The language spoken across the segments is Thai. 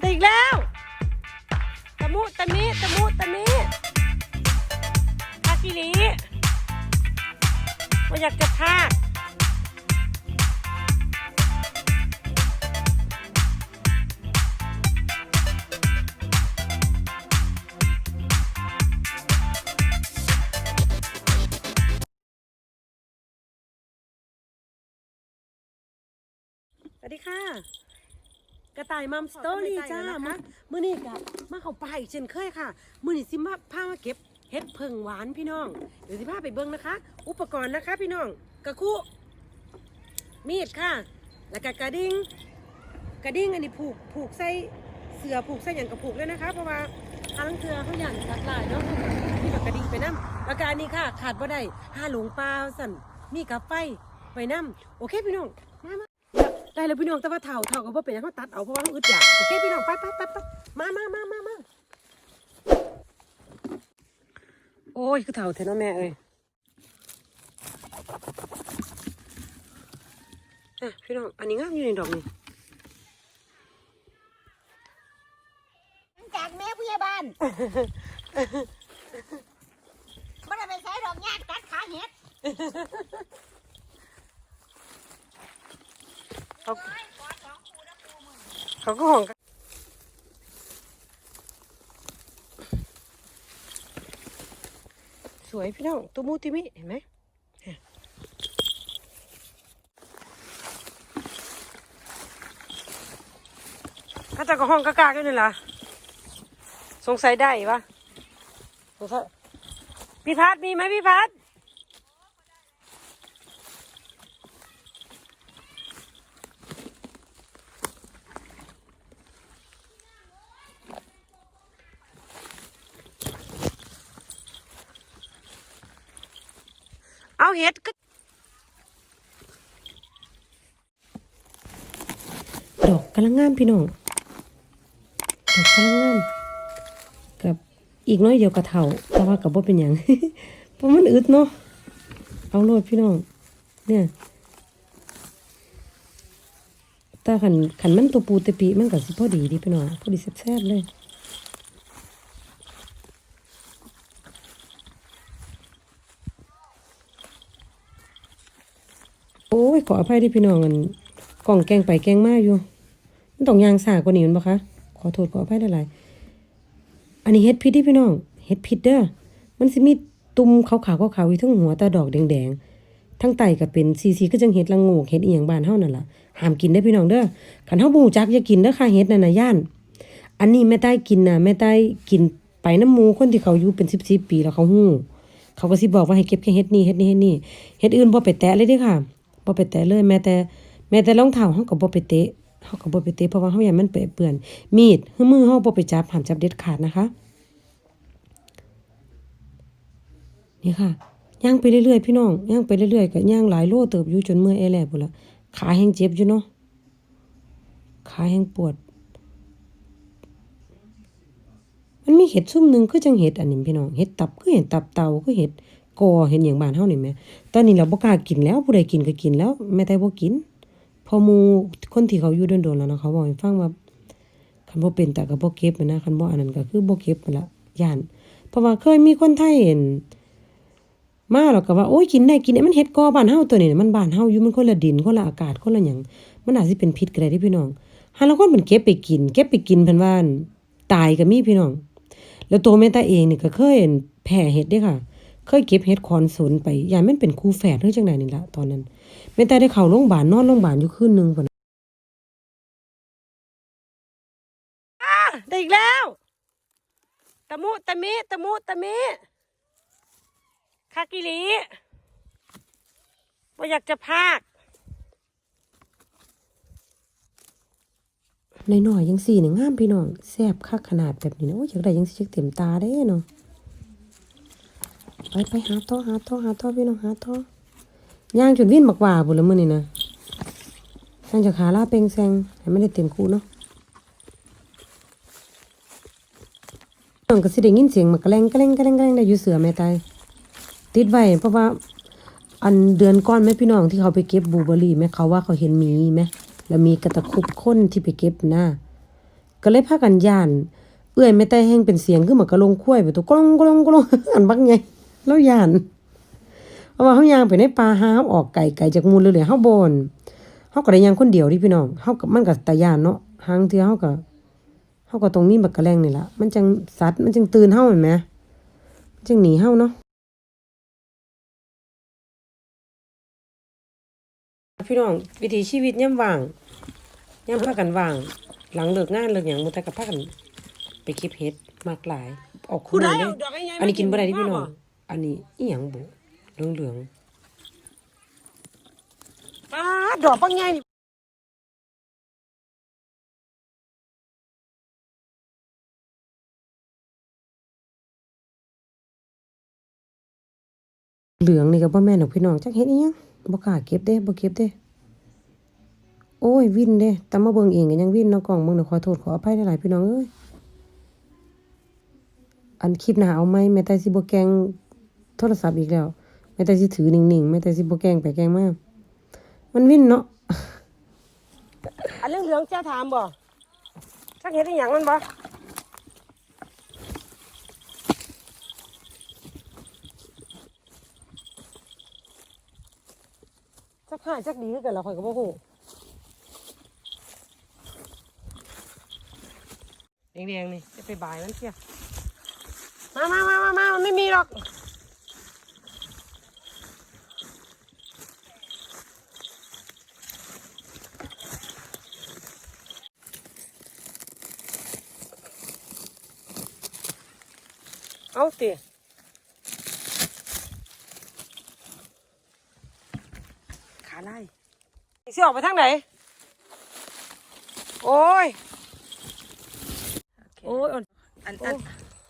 ได้อีกแล้วตะมุตะมิตะมุตะมิคากิลีว่าอยากจะพากสวัสดีค่ะ กระต่ายมัมสตอรี่จ้ามามื่อนี้กับมาเข้าไปเช่นเคยค่ะ มื่อนี้สิมาพามาเก็บเห็ดเพิงหวานพี่น้อง เดี๋ยวสิพาไปเบิ้งนะคะ อุปกรณ์นะคะพี่น้องกระคุมีดค่ะ แล้วก็กระดิ่งกระดิ่งอันนี้ผูกผูกใส่เสือผูกใส่อย่างกระผูกเลยนะคะ เพราะว่าทางเสือเขาอย่างหลากหลายเนาะมีแบบกระดิ่งไปน้ำแล้วก็อันนี้ค่ะ ขาดบ่ได้ห้าหลงปลาสั่นมีกับไฟไปน้ำโอเคพี่น้องมามา ได้แล้วพี่น้องแต่ว่าเท่าเท่ากับว่าเป็นเขาตัดเอาเพราะว่าเขาอึดอยากโอเคพี่น้องไปไปไปไปมามามามามาโอ้ยคือเท่าเทนอแม่เอ้ยอะพี่น้องอันนี้งามอยู่ในดอกนี่จากแม่ผู้ใหญ่บ้านไม่ได้ไปใช้ดอกยากตัดขาเห็ด เขาเขาก็ห่องกันสวยพี่น้องตุมูติมิเห็นไหมอะเขาจะก็ห้องกากากันนี่ล่ะสงสัยได้ปะสงสัยพี่พัดมีไหมพี่พัด เอาเห็ดก็ดอกกำลังงามพี่น้องดอกกำลังงามกับอีกน้อยเดียวกระเถาแต่ว่ากับว่าเป็นอย่างเพราะมันอึดเนาะเอาโลดพี่น้อง เนี่ยแตาขันขันมันตัวปูตะปีมันก็สิพอดีดีพี่น้องพอดีแซ่บๆเลย โอ้ย ขออภัยที่พี่น้องอันกล่องแกงไปแกงมาอยู่ มันต้องยางสากว่านี้มันปะคะ ขอโทษขออภัยหลายๆอันนี้เฮ็ดพิษที่พี่น้องเฮ็ดพิษเด้อ มันสิมีตุ่มขาวๆขาวๆอยู่ทั้งหัวตาดอกแดงๆ ทั้งไตก็เป็นสีๆก็จังเฮ็ดละงกเฮ็ดอีหยังบ้านเฮานั่นล่ะห้ามกินเด้พี่น้องเด้อคันเฮาบ่รู้จักอย่ากินเด้อค่ะเฮ็ดนั่นน่ะย่าน อันนี้แม่ใต้กินน่ะแม่ใต้กินไปน้ำหมูคนที่เขาอยู่เป็น10ๆปีแล้วเขาฮู้เขาก็สิบอกว่าให้เก็บแค่เฮ็ดนี่เฮ็ดนี่เฮ็ดนี่เฮ็ดอื่นบ่ไปแตะเลยเด้อค่ะ บ่ไปแตะเลยแม้แต่แม้แต่รองเท้าเฮาก็บ่ไปเตะเฮาก็บ่ไปเตะเพราะว่าเฮาอยากมันเปะเปื้อนมีดคือมือเฮาบ่ไปจับห้ามจับเด็ดขาดนะคะ นี่ค่ะย่างไปเรื่อยๆพี่น้องย่างไปเรื่อยๆก็ย่างหลายโลเติบอยู่จนเมื่อยแอแลพุ่นละขาแห้งเจ็บอยู่เนาะขาแห้งปวด มันมีเห็ดซุ่มหนึ่งคือจังเห็ดอันนี้พี่น้องเห็ดตับคือเห็ดตับเต่าคือเห็ด กอเห็ดหยังบ้านเฮานี่แหมตอนนี้เราบ่กล้ากินแล้วผู้ใดกินก็กินแล้วแม่แต่บ่กินพอหมู่คนที่เขาอยู่โดนๆแล้วนะเขาบอกให้ฟังว่าคันบ่เป็นแต่ก็บ่เก็บนะคันบ่อันนั้นก็คือบ่เก็บนั่นละย่านเพราะว่าเคยมีคนไทยเห็นมาแล้วก็ว่าโอ้ยกินได้กินได้มันเฮ็ดกอบ้านเฮาตัวนี้น่ะมันบ้านเฮาอยู่มันคนละดินคนละอากาศคนละหยังมันอาจสิเป็นพิษก็ได้เด้พี่น้องหาลางคนมันเก็บไปกิน เก็บไปกินเพิ่นว่าอั่นตายก็มีพี่น้อง แล้วตัวแม่ตาเองนี่ก็เคยเห็นแผ่เห็ดเด้ค่ะ เคยเก็บเห็ดคอนสนไปยายมันเป็นคู่แฝดหรือจังไดนี่ล่ะตอนนั้นแม่ตาได้เข้าโรงพยาบาลนอนโรงพยาบาลอยู่คืนหนึงพุ่นอ่าได้อีกแล้วตะมุตะมิตะมุตะมิคากิลีว่าอยากจะพากน้อยๆยังสี่นี่งามพี่น้องแซ่บคักขนาดแบบนี้นะโอ้ยอยากได้ยังสิจักเต็มตาเด้เนาะ ไปไปหาท่อหาท่อหาท่อพี่น้องหาท่อย่างจนวิ่นบักหว่าบุนละมือนี่นะย่างจากขาล่าเปงแซงไม่ได้เต็มคูเนาะน้องก็สิได้ยินเสียงมักกะแลงกะแลงกะแลงกะแลงได้อยู่เสือแม่ตายติดไว้เพราะว่า อันเดือนก้อนแม่พี่น้องที่เขาไปเก็บบลูเบอรี่แม่เขาว่าเขาเห็นมีไหมแล้วมีกระตะคุบค้นที่ไปเก็บหนะก็เลยพากันย่าน เอื้อยแม่แต่แห้งเป็นเสียงคือหมากกะลงคุ้ยไปตัวกลงกลงกลงอันบักไง แล้วย่านเพราะว่าเฮาย่างไปในป่าหาออกไก่ไก่จากหมูลเลยเลยเฮาบ่นเฮาก็ได้ย่างคนเดียวดิพี่น้องเฮาก็มันก็ตาย่านเนาะหางเทื่อเฮาก็เฮาก็ต้องมีบักกะแลงนี่ล่ะมันจังสัตว์มันจังตื่นเฮาเห็นไหมมันจังหนีเฮาเนาะพี่น้องวิถีชีวิตย่ำว่างย่ำพากันว่าง หลังเลิกงานเลิกหยังมื้อแต่ก็พากัน ไปเก็บเห็ดมากหลายออกคู่เลยเด้อันนี้กินบ่ได้ที่พี่น้อง อันนี้อีหยังบุเหลืองป้าดดอกปังไงนี่ๆเหลืองนี่ก็บ่แม่นดอกพี่น้องจักเฮ็ดอีหยังบ่กล้าเก็บเด้บ่เก็บเด้โอ้ยวินเด้แต่มาเบิ่งเองก็ยังวินเนาะกล้องเบิ่งน่ะขอโทษขออภัยหลายๆพี่น้องเอ้ยอันคลิปหน้าเอาไหมแม่แต่สิบ่แกล้ง โทรศัพท์อีกแล้วแม่แต่สิถือหนิ่งๆแม่แต่สิบ่แกล้งไปแกล้งมามันวินเนาะอันเรื่องเหลืองเจ้าถามบ่จักเห็นอีหยังมันบ่จักหายจักดีคือกันแล้วข่อยก็บ่ฮู้แดงๆนี่จะไปบายมันเที่ยมามามามามามันไม่มีหรอก เอาติขาไล่สิออกไปทางไหน โอ้ย โอ้ยอ่อนอันอัน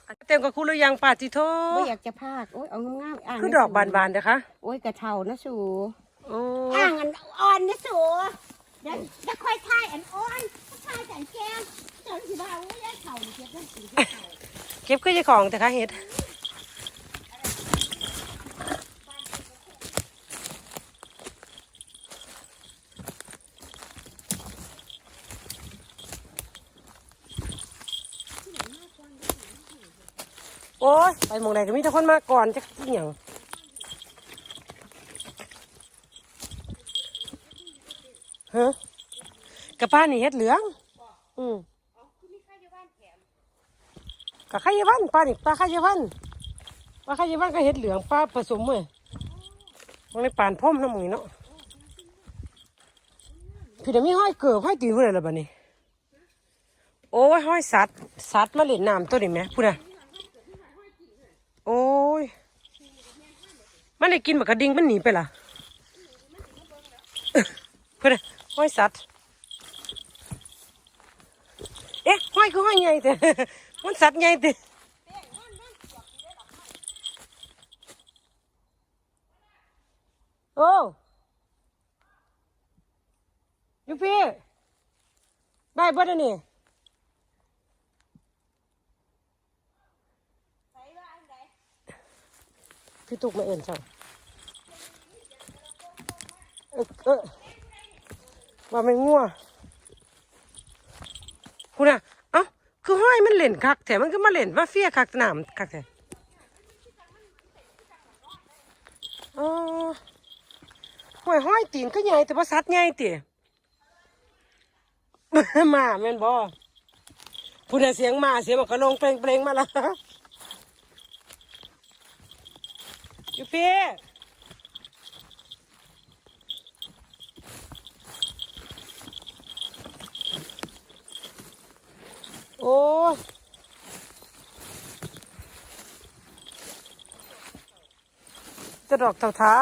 อันเต็มกับคุณหรือยังปาจิโทไม่อยากจะพากโอ้ยเอางามๆอ่างคือดอกบานๆเด้อคะโอ้ยกระเทานะสูโอ้อ่างอันอ่อนนะสูเดี๋ยวจะค่อยทายอันอ่อนทายแต่อันแก้มจนสิบ่าวโอ้ยได้เข่านี่เก็บได้สิเเก็บคือเจ้าของแต่คะเห็ดโอ้ยไปมองไหนก็มีแต่คนมาก่อนจักอหย่างฮะกระป้านี่เฮ็ดเหลือง อืม กับข้าวยาวันปลานี่ปลาข้าวยาวันปลาข้าวยาวันก็เห็ดเหลืองปลาผสมเลยมันในป่านพ่อมน้ำมือเนาะพี่เดี๋ยวมีห้อยเกิบห้อยตีนเพื่อนละบ้านี้โอ้ยห้อยสัตว์สัตว์มาเล่นน้ำตัวนี้ไหมพูดนะโอ้ยมันได้กินแบบกระดิ่งมันหนีไปล่ะพูดนะห้อยสัตว์เอ๊ะห้อยคือห้อยใหญ่แต่ มันสัตว์ใหญ่ติโอ้ยูพี่ได้บ่ได้นี่พี่ตุกมาเอ็นจังเออเออว่าไม่งัวคุณอะ คือห้อยมันเล่นคักแต่มันก็มาเล่นว่าเฟียคักสนามคักแต่อ๋อห้อยห้อยตีนก็ใหญ่แต่ว่าสัตว์ใหญ่ติมาแม่นบ่พูดเสียงมาเสียงมันก็ลงเปลงเปลงมาแล้วอยู่พี่ โอ้จะดอกเท้าเท้า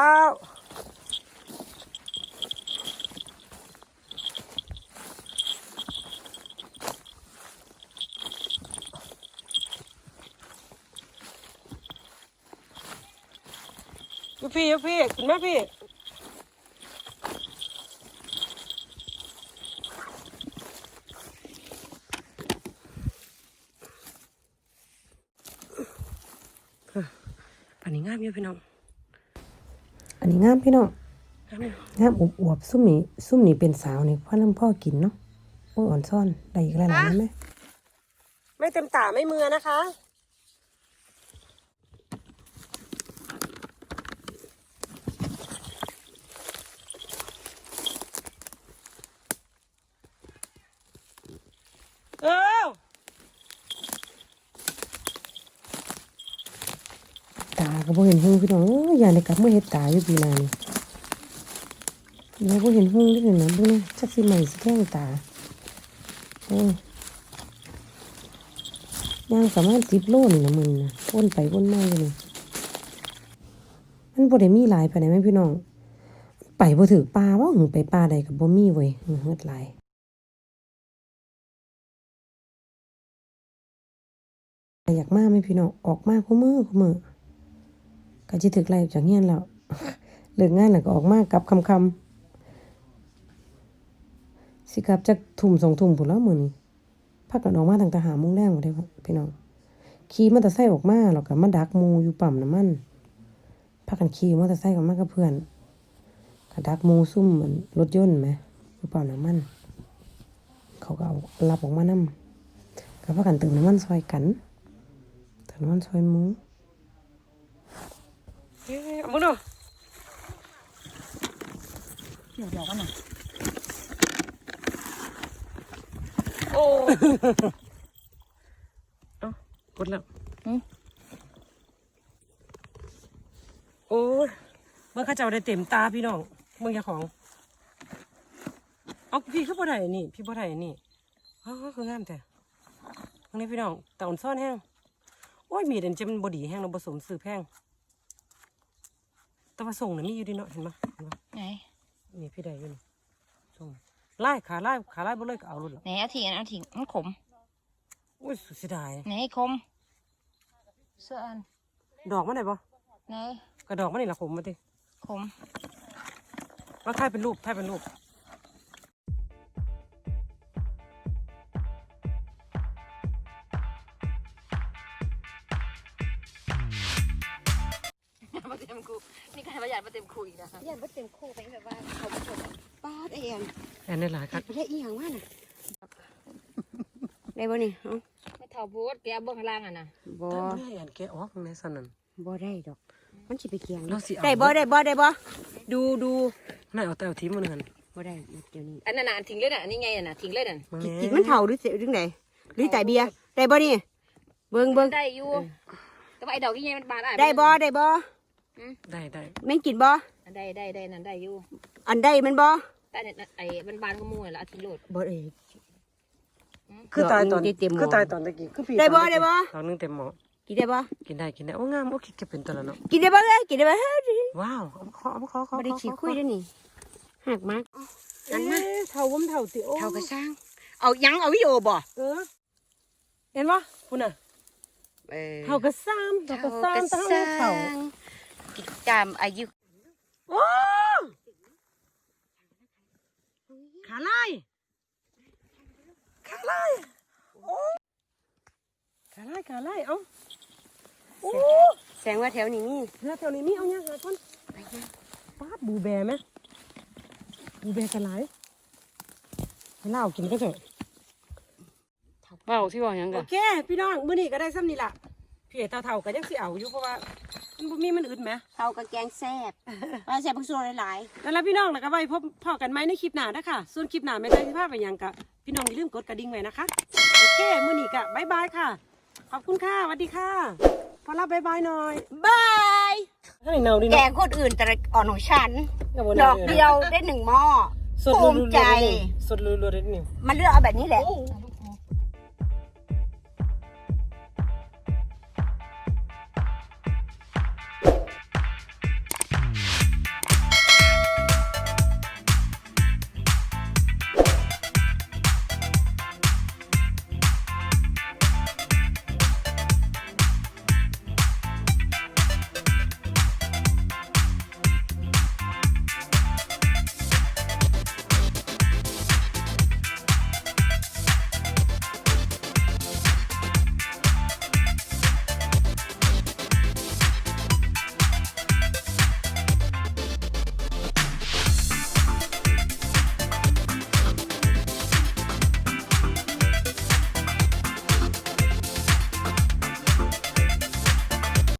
พี่พี่คุณแม่พี่ามอยู่พี่น้อง อันนี้งามพี่น้องงามอยู่งามอวบๆซุ่มนี้ซุ่มนี้เป็นสาวนี่พ่อน้ำพ่อกินเนาะโอ้ยอ่อนซ่อนได้อีกหลายๆนั่นไหมไม่เต็มตาไม่มือนะคะ เออ ตาก็บ่เหงพี่น้องอยอย่าได้กลับมาเฮ็ดตาอยู่ปีน้านี่อย่าบ่เห็นหงเด้อนะเบิ่งนะจักสิใหม่สิแข้งตาโอ้ย่างประมาณ10โลนี่นะมึงนะวนไปวนมาอยู่นี่มันบ่ได้มีหลายปานใดแม่พี่น้อง ไปบ่ถึกป่าบ่หึงไปป่าใดก็บ่มีเว้ยหึงเฮ็ดหลายอยากมาไหมพี่น้องออกมาคู่มือคู่มือ ก็จะถึกไล่จากเงี้ยแล้วเลิกงานแล้วก็ออกมากลับคำคำสิกลับจากทุ่มสองทุ่มผุนแล้วมือนี้พักกันออกมาตั้งแต่หาโมงแรงหมดเลยพี่น้องขี่มอเตอร์ไซค์ออกมาแล้วก็มาดักมูอยู่ปั๊มน้ำมันพักกันขี่มอเตอร์ไซค์ออกมากับเพื่อนก็ดักมูซุ่มเหมือนรถยนต์ไหมอยู่ปั๊มน้ำมัน เขาก็เอารับออกมานํก็พักกันเติมน้ำมันซอยกันถนนซอยมู เฮ้ยเอามึงดูเดี๋ยวเดี๋ยวกันนะโอ้เอ้ากดแล้วโอ้ยเมื่อเข้าเจ้าได้เต็มตาพี่น้องเมื่อเจ้าของเอาพี่คือบ่ได้นี่ พี่บ่ได้นี่อ้าวคืองามแต่ตรงนี้พี่น้องตาอ่อนซ่อนแห้งโอ้ยมีดอันจะมันบดีแห้งเราผสมซื้อแพง แต่ว่าส่งน่ะมีอยู่ดีเนาะเห็นปะเห็นปะไหนนี่พี่ได้อยู่นี่ส่งไล่ขาไล่ขาไล่บ่เลยก็เอาเลยหรอไหนเอาถิงเอาถิงมันขมอุ้ยเสียดายไหนคมเสื้ออันดอกมันได้ปะไหนกระดอกมันนี่ละขมมาติขมว่าถ่ายเป็นรูปถ่ายเป็นรูป เต็มคูนี่การประหยัดมาเต็มคูอีกนะคะยันมาเต็มคูไปแบบว่าเขาไม่ชมป้าดเอ็นแอนได้หลายครับไปได้อีหยังว่าน่ะได้บ่นี่เอ้าไม่เท่าโพดแกเบื้องล่างอะนะบ่แต่ไม่ให้แอนแกะออกในสันนั่นบ่ได้ดอก มันสิไปเกียงเราสิเอาได้บ่ได้บ่ได้บ่ดูดูน่าเอาแต่เอาทีมันหันบ่ได้เดี๋ยวนี้อันนั้นน่ะทิ้งเลยน่ะอันนี่ไงน่ะทิ้งเลยน่ะมากินแกินมันเฒ่าหรือเสียหรือไงหรือแต่เบียร์ได้บ่นี่เบิ่งเบิ่งได้อยู่แต่ว่าไอ้ดอกนี่ไงมันบานอะได้บ่ได้บ่ ได้ได้แม่นกินบ่ได้ได้ได้นั่นได้อยู่อันได้มันบ่แต่เนี่ยไอ้มันบานก็มูลแล้วเอาทิ้งโลดบ่ได้คือตายตอนเดี๋ยวเต็มหม้อคือตายตอนตะกี้คือพี่ได้บ่ตอนตะกี้ได้บ่ตอนนึงเต็มหม้อกินได้บ่กินได้กินได้โอ้งามโอ้คิดจะเป็นตัวละเนาะกินได้บ่เอ้ยกินได้บ่เฮ้ยว้าวเอามาขอเอามาขอขอบ่ได้ขี้คุยเด้อนี่หักมากอันมาเท่าผมเท่าติโอ้เท่าก็สร้าง เอายังเอาวิดีโอบ่เออเห็นปะคุณน่ะเออเท่ากับซ้ำเท่ากับซ้ำเท่ากับเท่า กิจกรรมอายุโอ้ขาลายขาลายโอ้ขาลายขาลายเอ้าโอ้แสดงว่าแถวนี้มีเรือแถวนี้มีเอาเนี่ยหาคนปาดบูแบไหมบูแบกันหลายให้เล่ากินก็เถอะเบ้าที่ว่าอย่างโอกันเค พี่น้องมื้อนี้ก็ได้ซ้ำนี่ล่ะพี่เอ๋ตาเท่าก็ยังสิเอาอยู่เพราะว่า มันบ่มีมันอึดไหมเท่ากับแกงแซ่บว่าแซ่บผักโซหลายนั่นแหละพี่น้องแล้วก็ไว้พบพ่อกันไหมในคลิปหน้านะคะส่วนคลิปหน้าไม่ได้ที่ภาพไปหยังกะพี่น้องอย่าลืมกดกระดิ่งไว้นะคะโอเคมื้อนี้ก็บ๊ายบายค่ะ ขอบคุณค่ะสวัสดีค่ะ พอรับบ๊ายบายหน่อยๆบายให้เนาดิแกเนาะงคนอื่นแต่อ่อนของฉันย่าบ่ดนาอกเดียวได้หนึ่งหม้อสดภูรัวมิๆใจ เลยนี่สดรัวๆเลยนี่ มันเลือกเอาแบบนี้แหละลูก